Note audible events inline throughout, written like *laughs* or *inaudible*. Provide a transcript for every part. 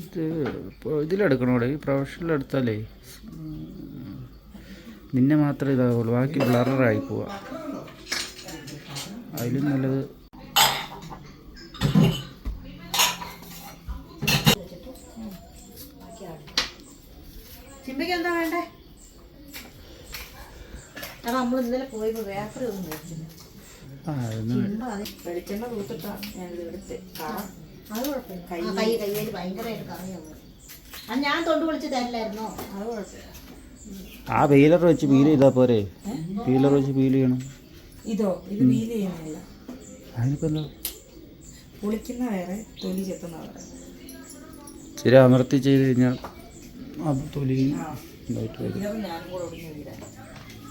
ഇത് ഇതിലെടുക്കണോടെ? ഈ പ്രൊഫഷണൽ എടുത്താലേ നിന്നെ മാത്രമേ ഇതാവുള്ളൂ. ബാക്കി ബ്ലറായി പോവാ. അതിലും നല്ലത്. ചിമ്പയ്ക്ക് എന്താ വേണ്ടേ? കാരണം നമ്മൾ ഇന്നലെ പോയപ്പോ ബേക്കറി ഒന്നും മേടിച്ചില്ല. ആ അതൊന്നും വെളിച്ചെണ്ണ കൊടുത്തിട്ടാ ഞാനിത് എടുത്ത്. കാണാം അത് കുഴപ്പമില്ല കൈ കൈ കയ്യിൽ ഭയങ്കരമായിട്ട് കറിയാണ് അത് ഞാൻ തൊണ്ട് വിളിച്ച് തരില്ലായിരുന്നോ? അത് കുഴപ്പമില്ല. ആ വെയിലർ വെച്ച് വീൽ ചെയ്താൽ പോരെ? വീലർ വെച്ച് വീൽ ചെയ്യണം. ഇതോ ഇത് വീൽ ചെയ്യുന്നില്ല. അതിനിപ്പോൾ എന്താ? പൊളിക്കുന്ന വേറെ തൊലി ചെത്തുന്ന വേറെ. ശരി അമർത്തി ചെയ്ത് കഴിഞ്ഞാൽ അത് തൊലി ഇതായിട്ട് വരും. ഇതും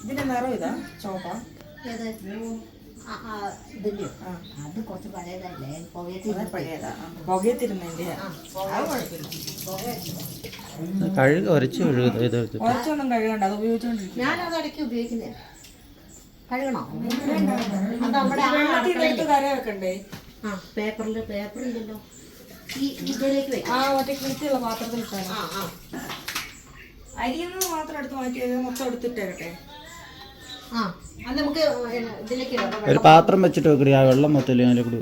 ഇതിന്റെ നിറം ഇതാ ചോപ്പ. ആ അത് കുറച്ച് പഴയതല്ലേ? അത് പുകയത്തിൽ പഴയതാ. ആ, പുകയത്തിരുന്നതിന്റെ ആ അത് കുഴപ്പമില്ല. പുക കഴുക ഉരച്ച് കഴുകുക ഇതെടുത്തിട്ട് കുറച്ചൊന്നും കഴുകണ്ട അത് ഉപയോഗിച്ചോണ്ടിരിക്കും. ഞാനത് ഇടയ്ക്ക് കഴുകണോ? വെള്ളത്തിൽ കര വെക്കണ്ടേ? ആ പേപ്പറിൽ പേപ്പറില്ലല്ലോ. ഈ ഇതിലേക്ക് വെക്കാം. ആ മറ്റേ കൃത്യമുള്ള പാത്രത്തിൽ അരിയൊന്നും മാത്രം എടുത്ത് മാറ്റി മൊത്തം എടുത്തിട്ടേക്കട്ടെ. ഒരു പാത്രം വെച്ചിട്ട് വെക്കടി ആ വെള്ളം മൊത്തം അതിൽ കൂടി.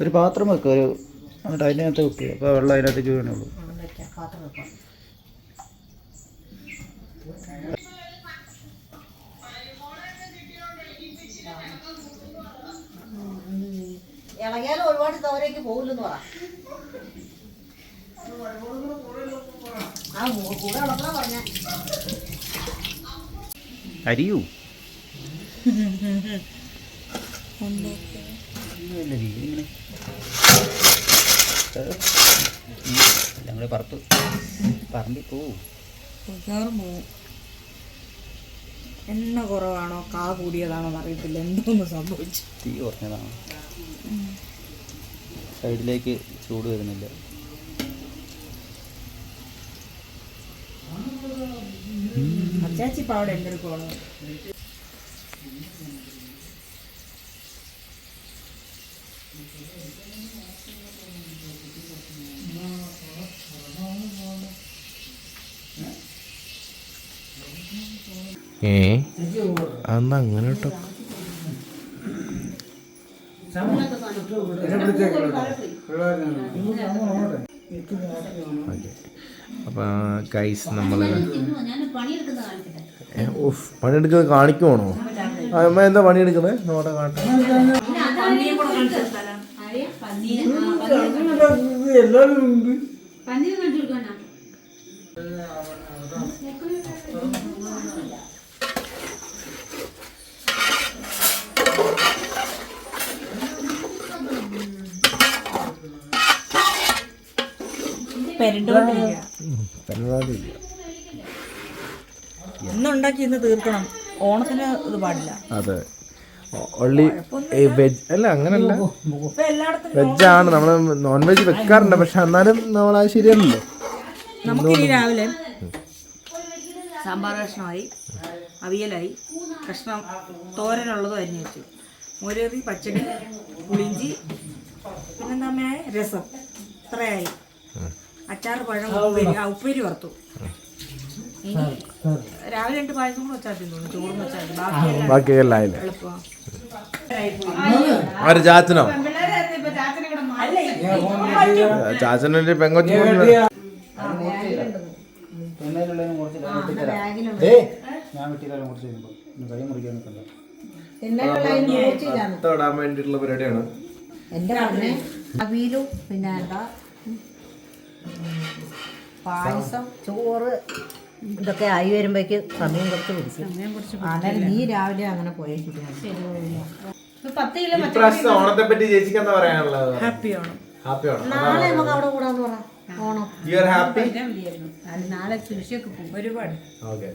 ഒരു പാത്രം വെക്കുക ഒരു എന്നിട്ട് അതിനകത്ത് വെക്കുക അപ്പോൾ വെള്ളം അതിനകത്തേക്ക് വീണുള്ളൂ ഇളകിയാലും ഒരുപാട് ദൂരേക്ക് പോകില്ലെന്ന് പറ. ആ കൂടെ ഉള്ളപ്പോഴാ പറഞ്ഞ. അരിയൂ. ഞങ്ങൾ പറത്ത്. പറമ്പി പോവും. എണ്ണ കുറവാണോ? കാ കൂടിയതാണോ അറിയത്തില്ല എന്തോന്ന് സംഭവിച്ചു. തീ കുറഞ്ഞതാണ്. സൈഡിലേക്ക് ചൂട് വരുന്നില്ല. അച്ചാച്ചി ഇപ്പൊ അവിടെ എന്തെടുക്കുവാണോ ഏ? അങ്ങനെ കേട്ടോ ഓക്കെ. അപ്പോൾ ഗൈസ് നമ്മൾ ഓഫ് പണിയെടുക്കുന്നത് കാണിക്കുവാണോ? അമ്മ എന്താ പണിയെടുക്കുന്നത് നോട്ടെ കാണട്ടെ. പന്നീർ കാണിച്ചു ഇന്ന് തീർക്കണം. ഓണത്തിന് ഇത് പാടില്ല. അതെ. ഒള്ളി വെജ് അല്ല അങ്ങനല്ല. വെജാണ് നമ്മൾ നോൺ വെജ് വെക്കാറുണ്ട്. പക്ഷെ എന്നാലും നമ്മൾ അത് ശരിയല്ലല്ലോ നമുക്കിനി രാവിലെ സാമ്പാർ കഷ്ണമായി അവിയലായി കഷ്ണം തോരനുള്ളതും അരിഞ്ഞു വെച്ചു. മോരേറി പച്ചടി പുളിഞ്ചി പിന്നെന്താ രസം. ഇത്രയായി. അച്ചാർ പഴം ഉപ്പേരി വറുത്തു. രാവിലെ രണ്ട് പായസം കൂടെ വെച്ചാൽ തോന്നുന്നു ചോറും വെച്ചാൽ മതി. ബാക്കിയെല്ലാം ബാക്കിയെല്ലാം ആയില്ലേ? എളുപ്പമാണ് ആര് ചാച്ചനോ? ചാച്ചനൊരു പെങ്കൊച്ചു ഞാൻ വെട്ടിയിലും കുറച്ച് കഴിയുമ്പോൾ കൈ മുറിക്കാൻ നിൽക്കണ്ട. ഇടാൻ വേണ്ടിയിട്ടുള്ള പരിപാടിയാണ്. എന്റെ പറഞ്ഞേ അവിയലും പിന്നെ എന്താ? പായസം ചോറ് ഇതൊക്കെ ആയി വരുമ്പോഴേക്ക് സമയം കുറച്ച് പിടിച്ചു. അതായത് നീ രാവിലെ അങ്ങനെ പോയേക്കില്ല പത്ത് കിലോ ഇപ്രാവശ്യത്തെ ഓണത്തെ പറ്റി ചേച്ചിക്ക് എന്താ പറയാനുള്ളത്? ഹാപ്പിയാണ് ഹാപ്പി ഓണം. നാളെ നമുക്ക് അവിടെ കൂടാന്ന് പറ. ഓണം. യു ആർ ഹാപ്പി അത് നാളെ കൃഷിയൊക്കെ പോകും. ഒരുപാട്. ഓക്കെ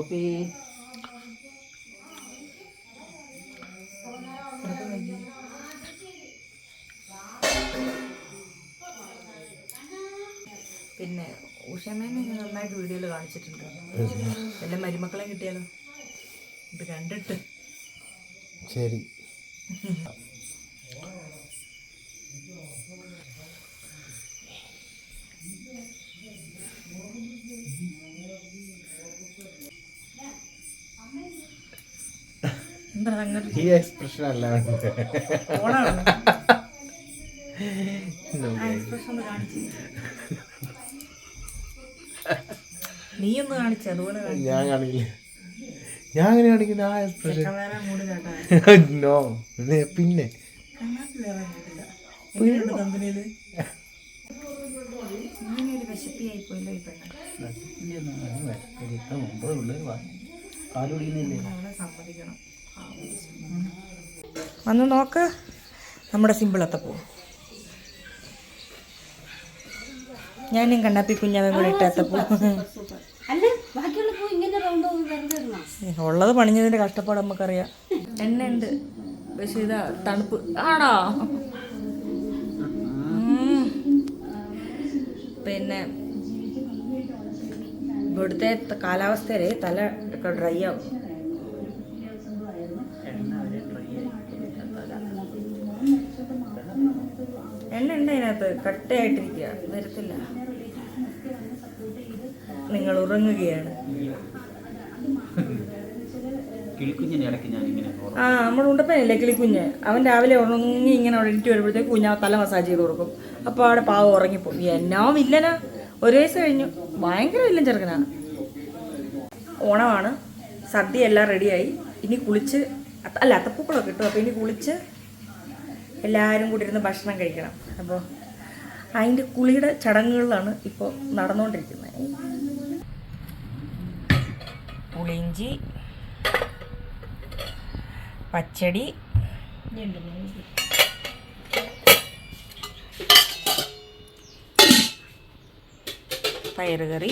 ഓക്കെ വീഡിയോയിൽ എല്ലാം മരുമക്കളെ കിട്ടിയാലോ? ഇത് കണ്ടിട്ട് ശരി. ഈ എക്സ്പ്രഷൻ അല്ല. ഞാൻ കാണിക്കില്ല. ഞാൻ അങ്ങനെ കാണിക്കുന്ന ആ എക്സ്പ്രഷൻ *laughs* നോ. പിന്നെ വന്ന് നോക്ക്. നമ്മുടെ സിമ്പിളത്തെ പോ. ഞാനും കണ്ണാപ്പി കുഞ്ഞാമ്മ കൂടെ ഇട്ടത്തപ്പോ അല്ല ബാക്കിയുള്ള പൂ ഇങ്ങനെ റൗണ്ട് വെറുതെ ഇടണം ഉള്ളത് പണിഞ്ഞതിന്റെ കഷ്ടപ്പാട് നമുക്കറിയാം. എണ്ണയുണ്ട്. പക്ഷേ ഇതാ തണുപ്പ്. ആണോ? പിന്നെ ഇവിടുത്തെ കാലാവസ്ഥയിൽ തല ഒക്കെ ഡ്രൈ ആവും. എണ്ണ ഉണ്ട് അതിനകത്ത്. കട്ടയായിട്ടിരിക്കുക വരത്തില്ല. നിങ്ങൾ ഉറങ്ങുകയാണ് കിളിക്കുഞ്ഞിന്റെ ഇടയ്ക്ക് ഞാൻ ഇങ്ങനെ ആ നമ്മുടെ ഉണ്ടപ്പനല്ലേ കിളിക്കുഞ്ഞ്? അവൻ രാവിലെ ഉറങ്ങി ഇങ്ങനെ എണീറ്റ് വരുമ്പോഴത്തേക്ക് കുഞ്ഞ് തല മസാജ് ചെയ്ത് കൊടുക്കും. അപ്പോൾ അവിടെ പാവം ഉറങ്ങിപ്പോയി എന്നാ വില്ലനാ? ഒരു വയസ്സ് കഴിഞ്ഞു. ഭയങ്കര വില്ലൻ ചെറുക്കനാണ്. ഓണമാണ്. സദ്യ എല്ലാം റെഡിയായി. ഇനി കുളിച്ച് അല്ല അത്തപ്പൂക്കളൊക്കെ കിട്ടും അപ്പോൾ ഇനി കുളിച്ച് എല്ലാവരും കൂടി ഇരുന്ന് ഭക്ഷണം കഴിക്കണം. അപ്പോൾ അതിന്റെ കുളിയുടെ ചടങ്ങുകളിലാണ് ഇപ്പോൾ നടന്നുകൊണ്ടിരിക്കുന്നത് പുളിയിഞ്ചി പച്ചടി. പയറുകറി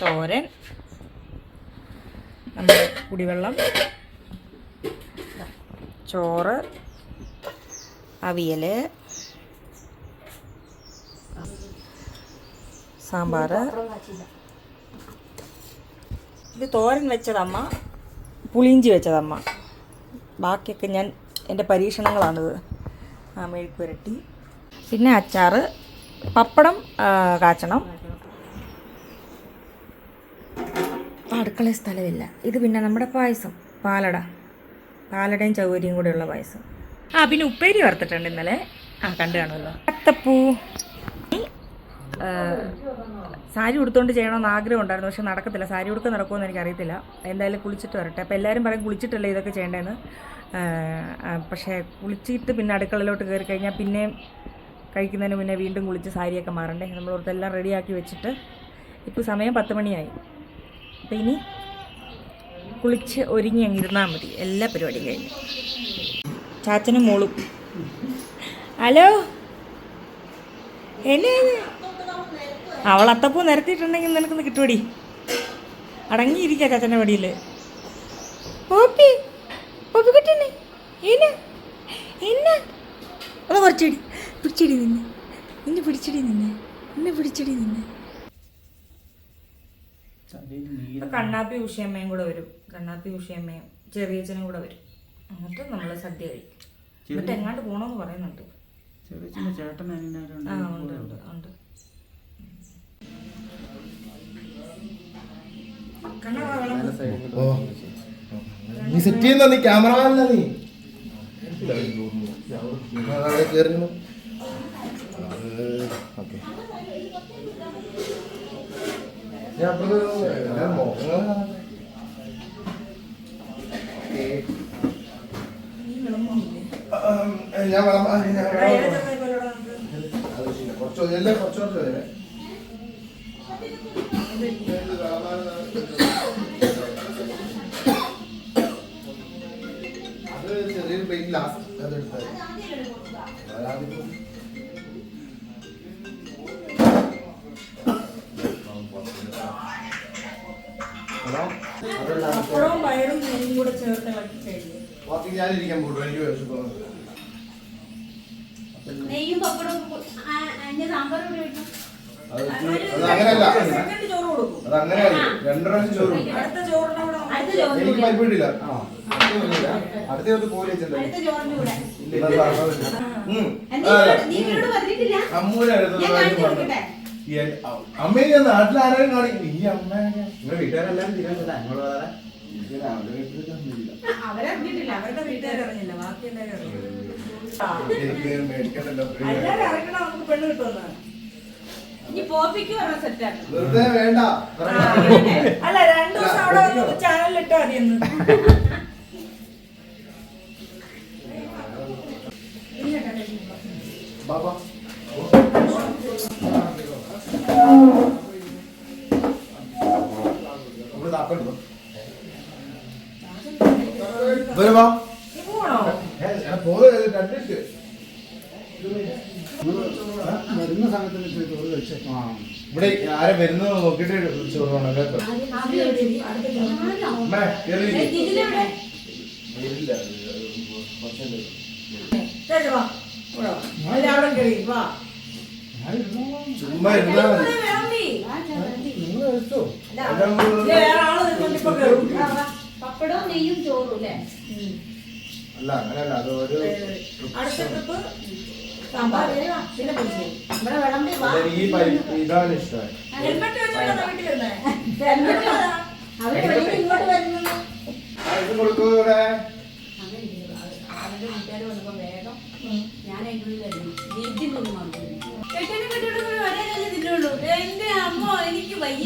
തോരൻ നമ്മുടെ കുടിവെള്ളം ചോറ് അവിയൽ സാമ്പാർ. ഇത് തോരൻ വെച്ചതമ്മ പുളിഞ്ചി വെച്ചതമ്മ. ബാക്കിയൊക്കെ ഞാൻ എന്റെ പരീക്ഷണങ്ങളാണിത്. ആ മെഴുക്ക് പുരട്ടി. പിന്നെ അച്ചാർ പപ്പടം കാച്ചണം. അടുക്കള സ്ഥലമില്ല. ഇത് പിന്നെ നമ്മുടെ പായസം പാലട. പാലടയും ചൗകര്യം കൂടെയുള്ള പായസം. ആ പിന്നെ ഉപ്പേരി വറുത്തിട്ടുണ്ട് ഇന്നലെ. ആ കണ്ടു കാണുമല്ലോ. അത്തപ്പൂ. സാരി ഉടുത്തോണ്ട് ചെയ്യണമെന്ന് ആഗ്രഹം ഉണ്ടായിരുന്നു പക്ഷെ നടക്കത്തില്ല. സാരി ഉടുക്കാൻ നടക്കുമെന്ന് എനിക്കറിയത്തില്ല. എന്തായാലും കുളിച്ചിട്ട് വരട്ടെ. അപ്പോൾ എല്ലാവരും പറയും കുളിച്ചിട്ടല്ലേ ഇതൊക്കെ ചെയ്യേണ്ടതെന്ന് പക്ഷേ കുളിച്ചിട്ട് പിന്നെ അടുക്കളയിലോട്ട് കയറി കഴിഞ്ഞാൽ പിന്നെയും കഴിക്കുന്നതിന് മുന്നേ വീണ്ടും കുളിച്ച് സാരിയൊക്കെ മാറണ്ടേ. നമ്മൾ ഓർത്തെല്ലാം റെഡിയാക്കി വെച്ചിട്ട് ഇപ്പോൾ സമയം പത്ത് മണിയായി. അപ്പോൾ ഇനി കുളിച്ച് ഒരുങ്ങി അങ്ങിരുന്നാൽ മതി. എല്ലാ പരിപാടിയും കഴിഞ്ഞു. ചാച്ചനും മോളും. ഹലോ? എന്നെ അവൾ അത്തപ്പൂ നിരത്തിയിട്ടുണ്ടെങ്കിൽ നിനക്കൊന്ന് കിട്ടുപടി അടങ്ങിയിരിക്കുക ചാച്ചന്റെ പടിയിൽ പോപ്പി പോപ്പി കിട്ടണേ എന്ന എന്ന ഒന്ന് കുറച്ചടി പിടിച്ചടി നിന്നെ. നിന്നെ പിടിച്ചടി നിന്നെ നിന്നെ പിടിച്ചടി നിന്നെ. കണ്ണാപ്പി ഉഷിയമ്മയും കൂടെ വരും. കണ്ണാപ്പി ഉഷിയമ്മയും ചെറിയച്ഛനും കൂടെ വരും. എന്നിട്ട് നമ്മൾ സദ്യ കഴിക്കും. എന്നിട്ട് എങ്ങാണ്ട് പോകണമെന്ന് പറയുന്നുണ്ട്. ഉണ്ട് ഉണ്ട്. നീ സെറ്റ് ചെയ്യുന്ന നീ ക്യാമറമാനല്ല നീ കേറുന്നു ഓക്കെ ഞാൻ ഞാൻ വിളമ്പ-. കുറച്ച് കുറച്ച് കുറച്ച് അത് ചെറിയൊരു പ്ലേറ്റ് ലാസ്റ്റ് അത് എടുത്താൽ പപ്പടവും പയറും നെയ്യും കൂടെ ചേർത്ത് ഇളക്കി കഴിക്കും ബാക്കി ഞാനിരിക്കാൻ പോട്ടു എനിക്ക് വിശക്കുന്നു നെയ്യും പപ്പടവും അതിന്റെ സാമ്പാർ കൂടി വെക്കും അത് അങ്ങനെയല്ല അത് അങ്ങനെയല്ല. രണ്ടു പ്രാവശ്യം ചോറും എനിക്ക് പരിപ്പിട്ടില്ല അടുത്ത കോലി നീ എന്നോട് പറഞ്ഞിട്ടില്ല ഞാൻ കൊടുക്കട്ടെ. അമ്മയെ ഞാൻ നാട്ടിൽ ആരെയും കാണിക്കും. ഈ അമ്മ നിങ്ങളുടെ വീട്ടുകാരെല്ലാരും തിരികെ അങ്ങോട്ട് പറയാ അവരറിഞ്ഞിട്ടില്ല അവരുടെ വീട്ടുകാരറിഞ്ഞില്ല ബാക്കി എല്ലാവരും എല്ലാവരും അറിയണം. നമുക്ക് പെണ്ണ് കിട്ടുമെന്ന്. ഇനി പോപ്പിക്ക് പറഞ്ഞ സെറ്റാക്കണം വെറുതെ വേണ്ട. അല്ല രണ്ടു ദിവസം അവിടെ വന്ന് ചാനലിൽ ഇട്ടാ മതി എന്ന് ബാബാ താക്കോലുണ്ടോ? വരൂ വാ. നീ പോണോ ഏ, ഞാൻ പോകുന്നത് കണ്ടിട്ട് വരുന്ന സമയത്ത് ചോറ് കഴിച്ചേ ആ ഇവിടെ ആരെ വരുന്നത് നോക്കിട്ട് ചോറ് വേണം കേട്ടോ. ചുമ്മാ ഇരുന്നാ മതി. പപ്പടവും നെയ്യും ചോറും അല്ലേ? അല്ല അങ്ങനെയല്ല അത് ഒരു അടുത്ത ട്രിപ്പ് ഇതാണ് ഇഷ്ടമായി ഹെൽമെറ്റ് വെച്ചോണ്ടാ വീട്ടിൽ വരുന്നേ ഹെൽമെറ്റ് അവർ വെളിയിൽ ഇങ്ങോട്ട് വരുന്നത് ആ, ഇത് കൊടുക്കൂ ഇവിടെ. അവരുടെ വീട്ടുകാർ വന്നപ്പോ വേഗം ഞാൻ അതിന്റെ ഉള്ളിൽ കഴിഞ്ഞു വീട്ടിൽ നിന്ന്. മാത്രമേ കെട്ടിനും കെട്ടിനും കൂടി ഒരേ തന്നെ തിന്നുള്ളൂ എന്റെ അമ്മ എനിക്ക് വയ്യ.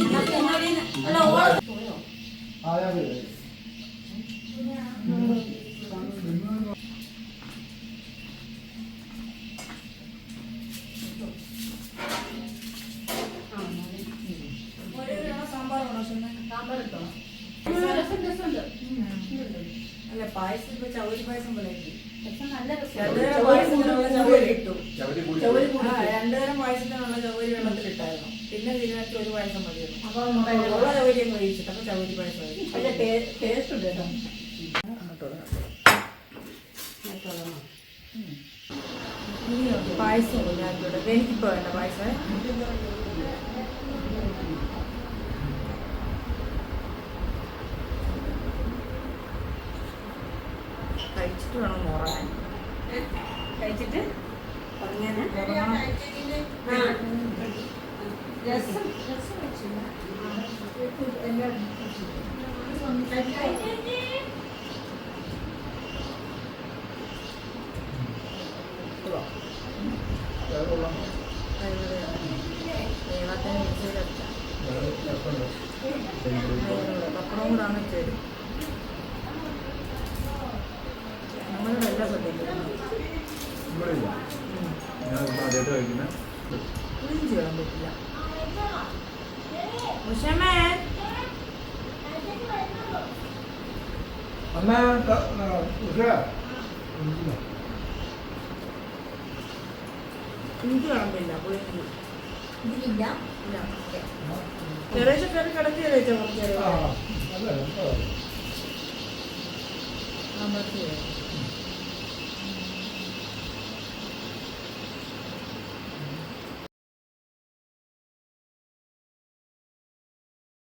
അല്ല പായസം ഇപ്പൊ ചവരി പായസം പോലെ. രസം നല്ല രണ്ടുതരം പായസത്തിനുള്ള ചവരി വെള്ളത്തിലിട്ടായിരുന്നു പിന്നെ ഇതിനകത്ത് ഒരു പായസം മതിയായിരുന്നു അപ്പൊ ഉള്ള ചവരി അങ്ങ് കഴിച്ചിട്ട് അപ്പൊ ചവരി പായസം. പക്ഷേ ടേസ്റ്റ് ഉണ്ട് കേട്ടോ പായസം ഇതിനകത്തോട്ട് എനിക്കിപ്പോ വേണ്ട പായസം കഴിച്ചിട്ട് വേണം ഉറങ്ങാൻ കഴിച്ചിട്ട് ഉറങ്ങാൻ രസം രസം വെച്ചില്ല. പപ്പടം കൂടാണ് ചേരും നമ്മൾ ക്ലീൻ ചെയ്യാൻ പറ്റില്ല. അമ്മ. എനിക്ക് കാണുന്നില്ല ഇതിലില്ല ഇല്ല ചെറിയ കയറി കുറച്ച് ആ,